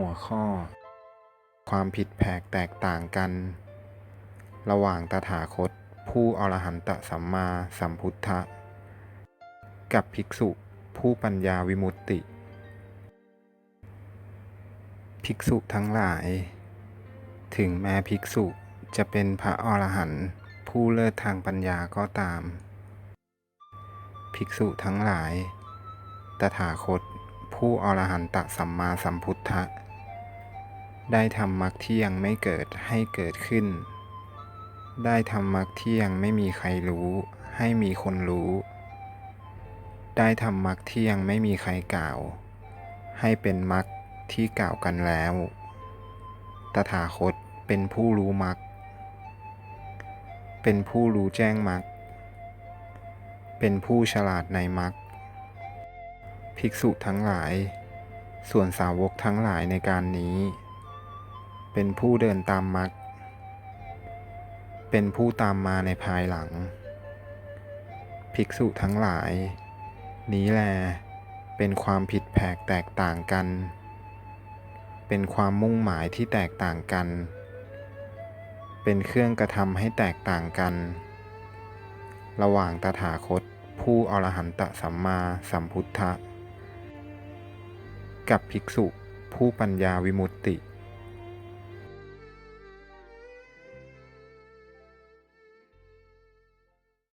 หัวข้อ ความผิดแผกแตกต่างกัน ระหว่างตถาคต ผู้อรหันตสัมมาสัมพุทธะ กับภิกษุผู้ปัญญาวิมุตติ ภิกษุทั้งหลาย ถึงแม้ภิกษุจะเป็นพระอรหันต์ผู้เลิศทางปัญญาก็ตาม ภิกษุทั้งหลาย ตถาคต ผู้อรหันตสัมมาสัมพุทธะ ได้ทำมรรคที่ยังไม่เกิดให้เกิดขึ้น ได้ทำมรรคที่ยังไม่มีใครรู้ให้มีคนรู้ ได้ทำมรรคที่ยังไม่มีใครกล่าว ให้เป็นมรรคที่กล่าวกันแล้ว ตถาคตเป็นผู้รู้มรรค เป็นผู้รู้แจ้งมรรค เป็นผู้ฉลาดในมรรค ภิกษุทั้งหลาย ส่วนสาวกทั้งหลายในการนี้ เป็นผู้เดินตามมรรคเป็นผู้ตามมาในภายหลัง ภิกษุทั้งหลาย นี้แล เป็นความผิดแผกแตกต่างกัน เป็นความมุ่งหมายที่แตกต่างกัน เป็นเครื่องกระทำให้แตกต่างกัน ระหว่างตถาคตผู้อรหันตสัมมาสัมพุทธะ กับภิกษุผู้ปัญญาวิมุตติ